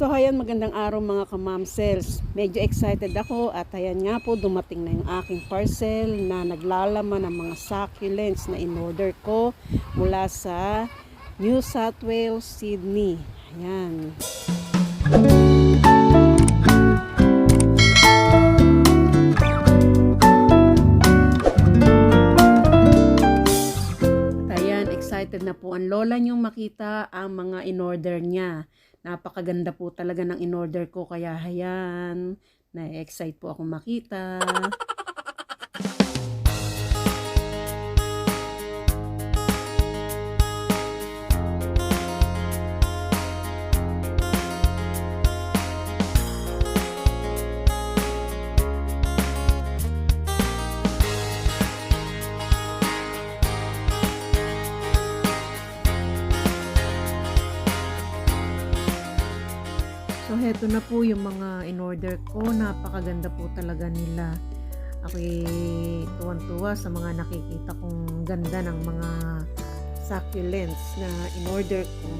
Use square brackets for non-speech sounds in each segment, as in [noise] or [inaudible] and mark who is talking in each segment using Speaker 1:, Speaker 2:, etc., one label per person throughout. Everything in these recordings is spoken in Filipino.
Speaker 1: So ayan, magandang araw mga kamamsels. Medyo excited ako at ayan nga po, dumating na yung aking parcel na naglalaman ng mga succulents na in-order ko mula sa New South Wales, Sydney. Ayan. At ayan, excited na po ang lola niyong makita ang mga in-order niya. Napakaganda po talaga ng in-order ko kaya hayan, na-excite po ako makita. Heto na po yung mga in-order ko. Napakaganda po talaga nila. Ako'y tuwan-tuwa sa mga nakikita kong ganda ng mga succulents na in-order ko.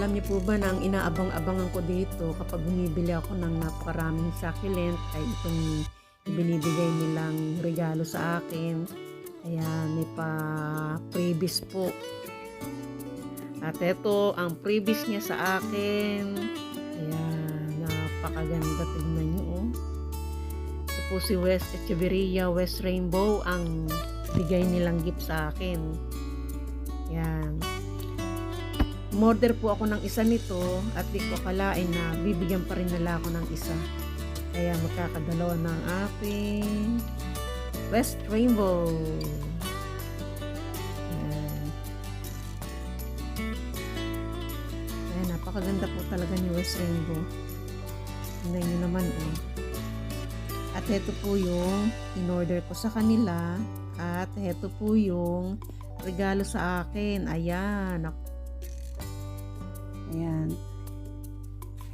Speaker 1: Alam niyo po ba na ang inaabang-abangan ko dito kapag bumibili ako ng napakaraming succulent ay itong binibigay nilang regalo sa akin. Ayan, may pa freebies po. At ito, ang previous niya sa akin. Ayan, napakaganda. Tignan nyo, oh. Ito po si West Echeverria, West Rainbow, ang bigay nilang gift sa akin. Ayan. Order po ako ng isa nito at di ko akalain na bibigyan pa rin nila ako ng isa. Kaya magkakadalawa ng aking West Rainbow. Napakaganda po talaga ni West Rainbow. Tingnan nyo naman, oh. At ito po yung in-order ko sa kanila. At ito po yung regalo sa akin. Ayan. Ayan.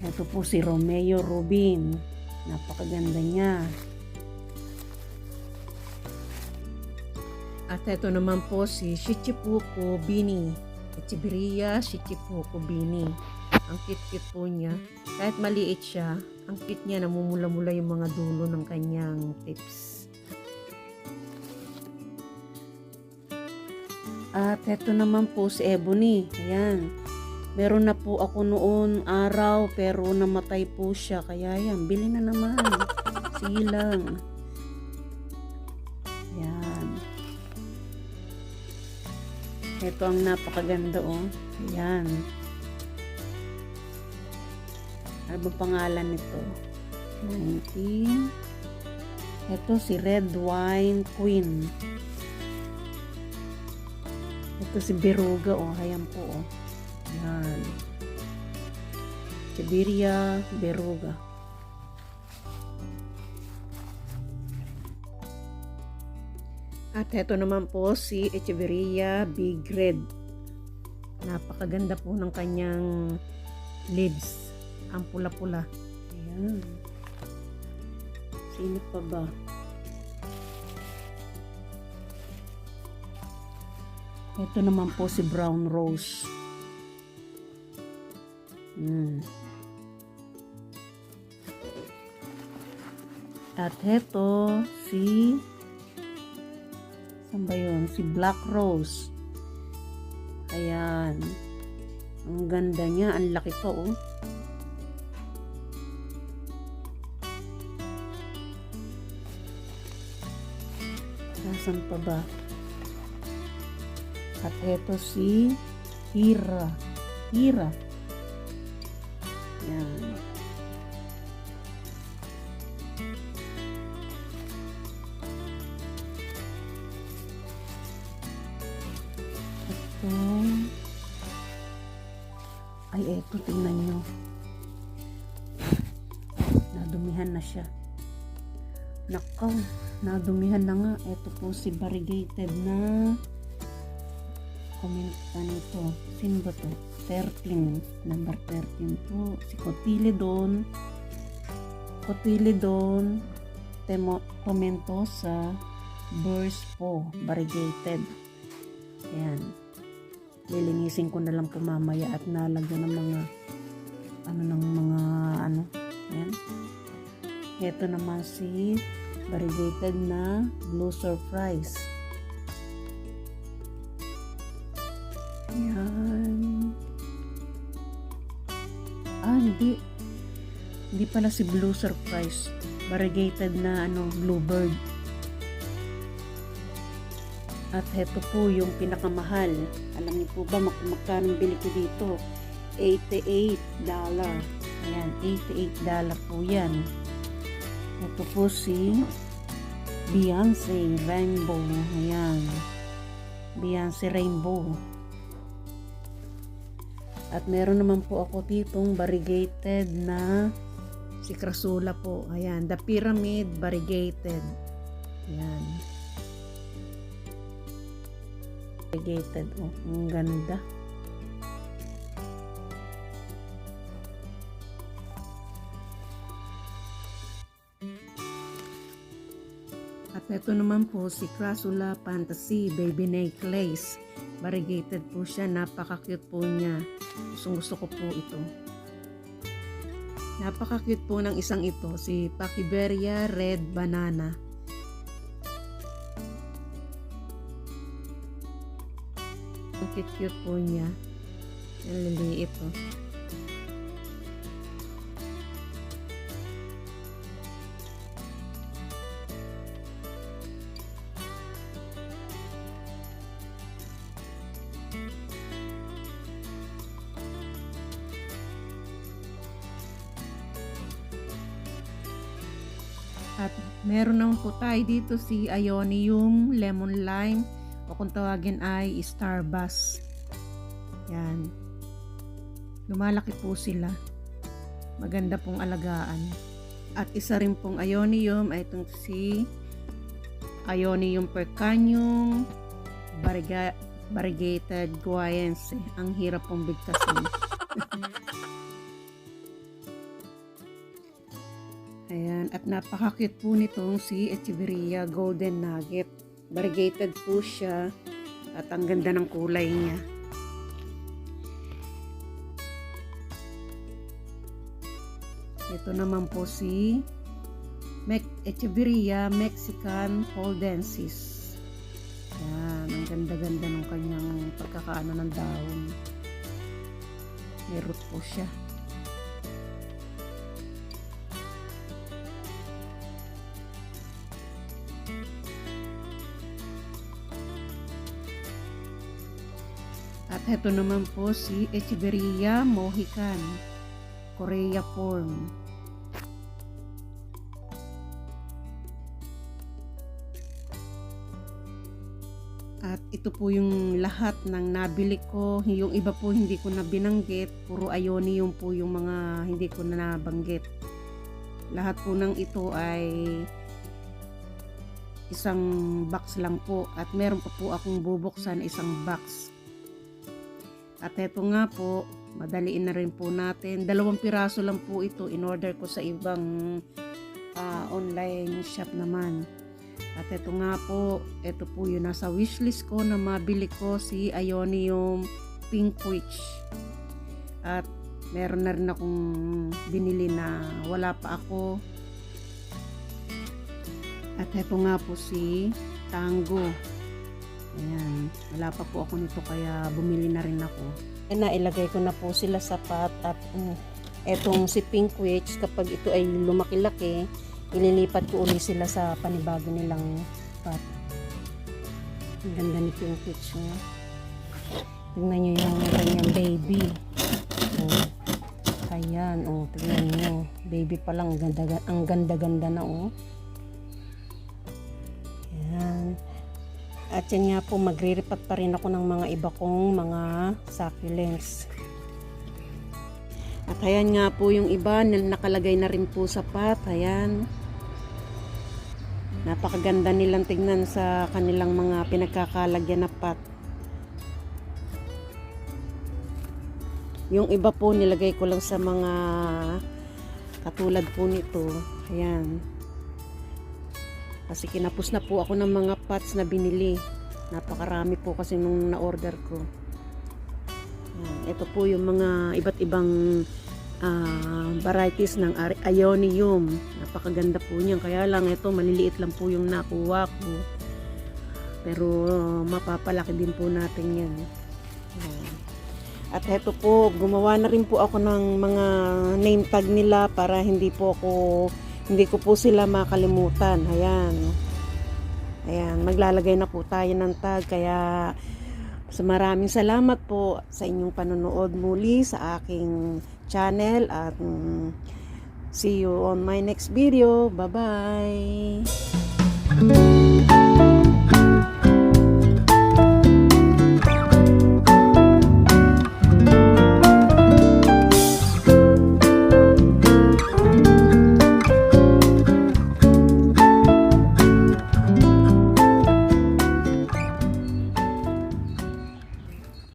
Speaker 1: Ito po si Romeo Rubin. Napakaganda niya. At ito naman po si Shichipuko Bini. Echeverria Shichipuko Bini. Ang cute-cute po niya. Kahit maliit siya, ang cute niya namumula-mula yung mga dulo ng kanyang tips. At ito naman po si Ebony. Ayan. Meron na po ako noon araw pero namatay po siya. Kaya yan, bili na naman. Sige lang. Ayan. Ito ang napakaganda oh. Ayan. Ano pangalan nito? 19. Ito si Red Wine Queen. Ito si Beruga oh. Ayan po oh. Ayan. Siberia Beruga. At ito naman po si Echeverria Big Red. Napakaganda po ng kanyang leaves. Ang pula-pula. Ayan. Sino pa ba? Ito naman po si Brown Rose. Hmm. At ito si Saan ba yun? Si Black Rose. Ayan. Ang ganda niya. Ang laki pa, oh. Nasaan pa ba? At eto si Hira. Hira. Ayan. Ito. Ay, eto, tingnan nyo. Nadumihan na siya. Nakaw, nadumihan na nga. Ito po si variegated na komenta nito. Sino ba to? 13. Number 13 po. Si Cotyledon. Cotyledon. Temo, Comentosa. Burst po. Variegated. Ayan. lilinisin ko na lang po mamaya at nalagyan ng mga ano ng mga ano ayan ito naman si variegated na blue surprise ayan ah hindi hindi pala si blue surprise variegated na ano bluebird at heto po yung pinakamahal. Alam niyo po ba mag magkano bili ko dito? 88 dollar. Ayan, 88 dollar po yan. Ito po si Beyonce Rainbow. Ayan. Beyonce Rainbow. At meron naman po ako ditong variegated na si Krasula po. Ayan, the pyramid variegated. Ayan. variegated. Oh, ang ganda. Ito naman po si Crasula Fantasy Baby Necklace. Variegated po siya. Napaka-cute po niya. Gusto, ko po ito. Napaka-cute po ng isang ito. Si Pakiberia Red Banana. Ang cute-cute po niya. Ang liliit oh. At meron naman po tayo dito si Ionium Lemon Lime o kung tawagin ay Starbus. Yan. Lumalaki po sila. Maganda pong alagaan. At isa rin pong Ionium ay itong si Ionium percanium variga, variegated guayense. Ang hirap pong bigkasin. [laughs] Ayan, at napaka-cute po nitong si Echeveria Golden Nugget. Variegated po siya at ang ganda ng kulay niya. Ito naman po si Mec Echeveria Mexican Holdensis. Ayan, ang ganda-ganda ng kanyang pagkakaano ng dahon. May root po siya. At heto naman po si Echeveria Mohican, Korea form. At ito po yung lahat ng nabili ko. Yung iba po hindi ko na binanggit. Puro ayoni yung po yung mga hindi ko na nabanggit. Lahat po ng ito ay isang box lang po. At meron pa po akong bubuksan isang box. At eto nga po, madaliin na rin po natin. Dalawang piraso lang po ito. In order ko sa ibang ah, online shop naman. At ito nga po, ito po yung nasa wishlist ko na mabili ko si Ionium Pink Witch. At meron na rin akong binili na wala pa ako. At ito nga po si Tango. Ayan, wala pa po ako nito kaya bumili na rin ako. E nailagay ko na po sila sa pot at um, etong si Pink Witch kapag ito ay lumaki-laki, ililipat ko uli sila sa panibago nilang pot. Ang ganda ni Pink Witch niya. Tingnan nyo yung kanyang baby. Oh. Ayan, oh, tingnan nyo. Baby pa lang, ang ganda-ganda na, oh. Ayan. At yan nga po, magre-repat pa rin ako ng mga iba kong mga succulents. At ayan nga po yung iba, na nakalagay na rin po sa pot. Ayan. Napakaganda nilang tingnan sa kanilang mga pinagkakalagyan na pot. Yung iba po nilagay ko lang sa mga katulad po nito. Ayan. Kasi kinapos na po ako ng mga pots na binili. Napakarami po kasi nung na-order ko. ito po yung mga iba't ibang ah, varieties ng Ionium. Napakaganda po niyan. Kaya lang ito, maliliit lang po yung nakuha ko. Pero mapapalaki din po natin yan. At heto po, gumawa na rin po ako ng mga name tag nila para hindi po ako, hindi ko po sila makalimutan. Ayan. Ayan, maglalagay na po tayo ng tag. Kaya sa maraming salamat po sa inyong panonood muli sa aking channel at mm, see you on my next video. Bye-bye!